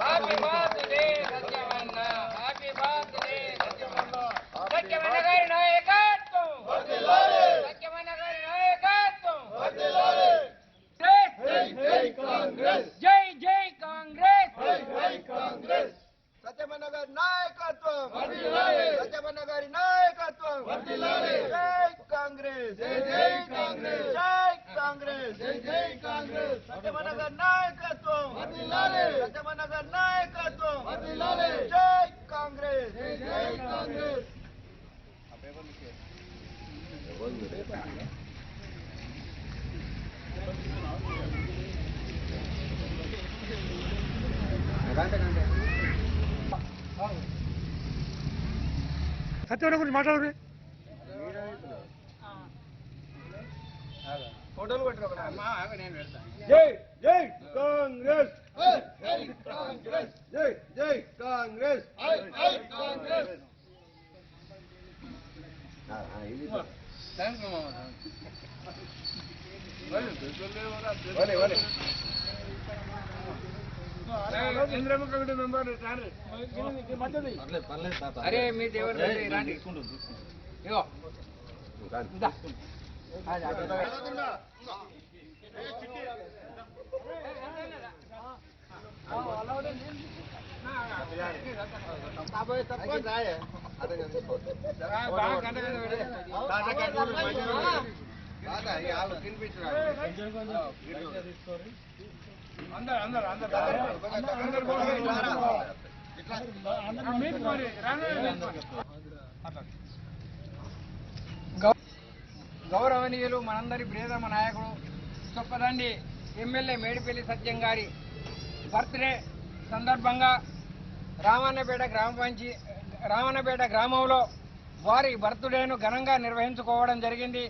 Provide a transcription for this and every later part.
Happy birthday సత్యవన్న happy birthday జై కాంగ్రెస్ జై జై కాంగ్రెస్ జై కాంగ్రెస్ జై జై కాంగ్రెస్ సత్యమన్న గారి నాయకత్వం సత్యమన్న గారి నాయకత్వం జై కాంగ్రెస్ జై జై కాంగ్రెస్ సత్యవరం గురించి మాట్లాడరు. ఫోటోలు జై జై కాంగ్రెస్. జై కాంగ్రెస్. జై కాంగ్రెస్. కాంగ్రెస్. అరే మీ దేవుడు రండి. ఇగో. ఇందా. అది, అది, అది. అందరు అందరు అందరు అందరు గౌరవనీయులు మనందరి ప్రియతమ నాయకుడు చొప్పదండి ఎమ్మెల్యే మేడిపల్లి సత్యం గారి బర్త్డే సందర్భంగా రామన్నపేట గ్రామ పంచి రామన్నపేట గ్రామంలో వారి బర్త్డేను ఘనంగా నిర్వహించుకోవడం జరిగింది.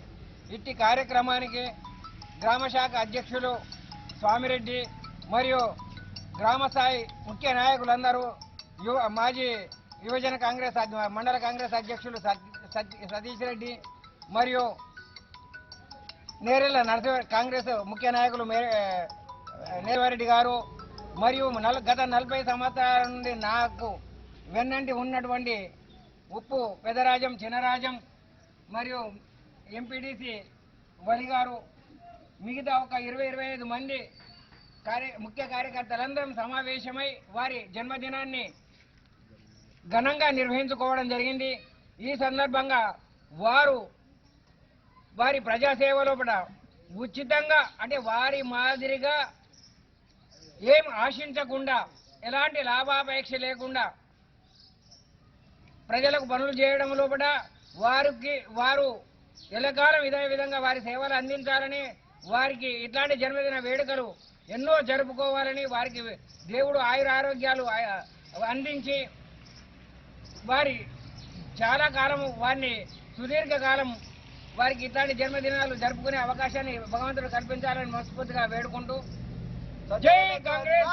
ఇట్టి కార్యక్రమానికి గ్రామ శాఖ అధ్యక్షులు స్వామిరెడ్డి మరియు గ్రామస్థాయి ముఖ్య నాయకులందరూ యువ మాజీ యువజన కాంగ్రెస్ అధ్య- మండల కాంగ్రెస్ అధ్యక్షులు సతీష్ రెడ్డి మరియు నేరెళ్ళ నరసింహ కాంగ్రెస్ ముఖ్య నాయకులు మే నేరవారెడ్డి గారు మరియు నల గత నలభై సంవత్సరాల నుండి నాకు వెన్నంటి ఉన్నటువంటి ఉప్పు పెదరాజం చినరాజం మరియు ఎంపీడీసీ వలి గారు మిగతా ఒక ఇరవై ఇరవై ఐదు మంది కార్య ముఖ్య కార్యకర్తలందరం సమావేశమై వారి జన్మదినాన్ని ఘనంగా నిర్వహించుకోవడం జరిగింది. ఈ సందర్భంగా వారు వారి ప్రజాసేవ లోపల ఉచితంగా అంటే వారి మాదిరిగా ఏం ఆశించకుండా ఎలాంటి లాభాపేక్ష లేకుండా ప్రజలకు పనులు చేయడం లోపల వారికి వారు ఎల్లకాలం ఇదే విధంగా వారి సేవలు అందించాలని వారికి ఇట్లాంటి జన్మదిన వేడుకలు ఎన్నో జరుపుకోవాలని వారికి దేవుడు ఆయుర ఆరోగ్యాలు అందించి వారి చాలా కాలం వారిని సుదీర్ఘకాలం వారికి ఇట్లాంటి జన్మదినాలు జరుపుకునే అవకాశాన్ని భగవంతుడు కల్పించాలని మనస్ఫూర్తిగా వేడుకుంటూ జై కాంగ్రెస్